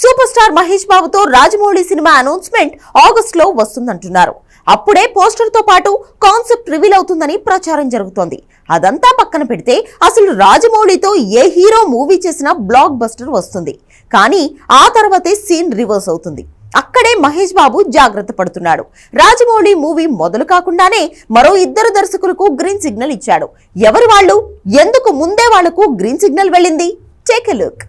Super star Mahesh బాబుతో Rajamouli cinema announcement ఆగస్ట్లో వస్తుందంటున్నారు. అప్పుడే పోస్టర్తో పాటు కాన్సెప్ట్ రివీల్ అవుతుందని ప్రచారం జరుగుతోంది. అదంతా పక్కన పెడితే అసలు రాజమౌళితో ఏ హీరో మూవీ చేసినా బ్లాక్ బస్టర్ వస్తుంది. కానీ ఆ తర్వాతే సీన్ రివర్స్ అవుతుంది. అక్కడే మహేష్ బాబు జాగ్రత్త పడుతున్నాడు. రాజమౌళి మూవీ మొదలు కాకుండానే మరో ఇద్దరు దర్శకులకు గ్రీన్ సిగ్నల్ ఇచ్చాడు. ఎవరు వాళ్ళు? ఎందుకు ముందే వాళ్ళకు గ్రీన్ సిగ్నల్ వెళ్ళింది? Take a look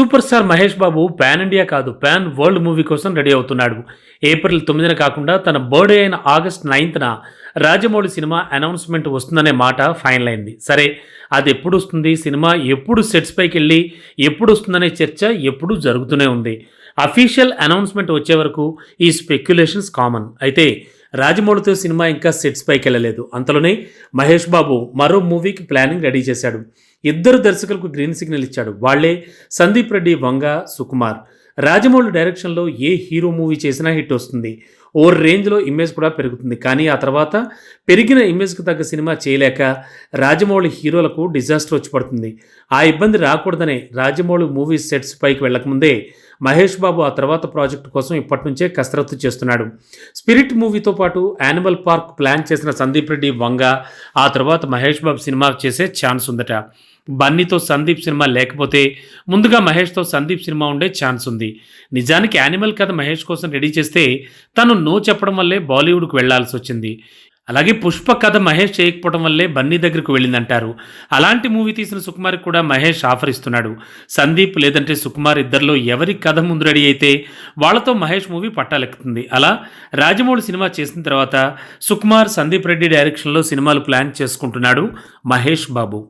super star Mahesh Babu pan India కాదు పాన్ వరల్డ్ మూవీ కోసం రెడీ అవుతున్నాడు. ఏప్రిల్ తొమ్మిదిన కాకుండా తన బర్త్డే అయిన ఆగస్ట్ నైన్త్న రాజమౌళి సినిమా అనౌన్స్మెంట్ వస్తుందనే మాట ఫైనల్ అయింది. సరే అది ఎప్పుడు వస్తుంది? సినిమా ఎప్పుడు సెట్స్ పైకి వెళ్ళి ఎప్పుడు వస్తుందనే చర్చ ఎప్పుడు జరుగుతూనే ఉంది. అఫీషియల్ అనౌన్స్మెంట్ వచ్చే వరకు ఈ స్పెక్యులేషన్స్ కామన్. అయితే రాజమౌళితో సినిమా ఇంకా సెట్స్ పైకి వెళ్ళలేదు అంతలోనే మహేష్ బాబు మరో మూవీకి ప్లానింగ్ రెడీ చేశాడు. ఇద్దరు దర్శకులకు గ్రీన్ సిగ్నల్ ఇచ్చాడు. వాళ్ళే సందీప్ రెడ్డి వంగ సుకుమార్. రాజమౌళి డైరెక్షన్లో ఏ హీరో మూవీ చేసినా హిట్ వస్తుంది. ఓ రేంజ్లో ఇమేజ్ కూడా పెరుగుతుంది. కానీ ఆ తర్వాత పెరిగిన ఇమేజ్కి తగ్గ సినిమా చేయలేక రాజమౌళి హీరోలకు డిజాస్టర్ వచ్చి పడుతుంది. ఆ ఇబ్బంది రాకూడదనే రాజమౌళి మూవీ సెట్స్ పైకి వెళ్ళకముందే మహేష్ బాబు ఆ తర్వాత ప్రాజెక్టు కోసం ఇప్పటి నుంచే కసరత్తు చేస్తున్నాడు. స్పిరిట్ మూవీతో పాటు యానిమల్ పార్క్ ప్లాన్ చేసిన సందీప్ రెడ్డి వంగ ఆ తర్వాత మహేష్ బాబు సినిమా చేసే ఛాన్స్ ఉందట. బన్నీతో సందీప్ సినిమా లేకపోతే ముందుగా మహేష్తో సందీప్ సినిమా ఉండే ఛాన్స్ ఉంది. నిజానికి యానిమల్ కథ మహేష్ కోసం రెడీ చేస్తే తను నో చెప్పడం వల్లే బాలీవుడ్కు వెళ్ళాల్సి వచ్చింది. అలాగే పుష్ప కథ మహేష్ చేయకపోవడం వల్లే బన్నీ దగ్గరకు వెళ్ళిందంటారు. అలాంటి మూవీ తీసిన సుకుమార్ కూడా మహేష్ ఆఫర్ ఇస్తున్నాడు. సందీప్ లేదంటే సుకుమార్ ఇద్దరిలో ఎవరి కథ ముందు రెడీ అయితే వాళ్ళతో మహేష్ మూవీ పట్టాలెక్కుతుంది. అలా రాజమౌళి సినిమా చేసిన తర్వాత సుకుమార్ సందీప్ రెడ్డి డైరెక్షన్లో సినిమాలు ప్లాన్ చేసుకుంటున్నాడు మహేష్ బాబు.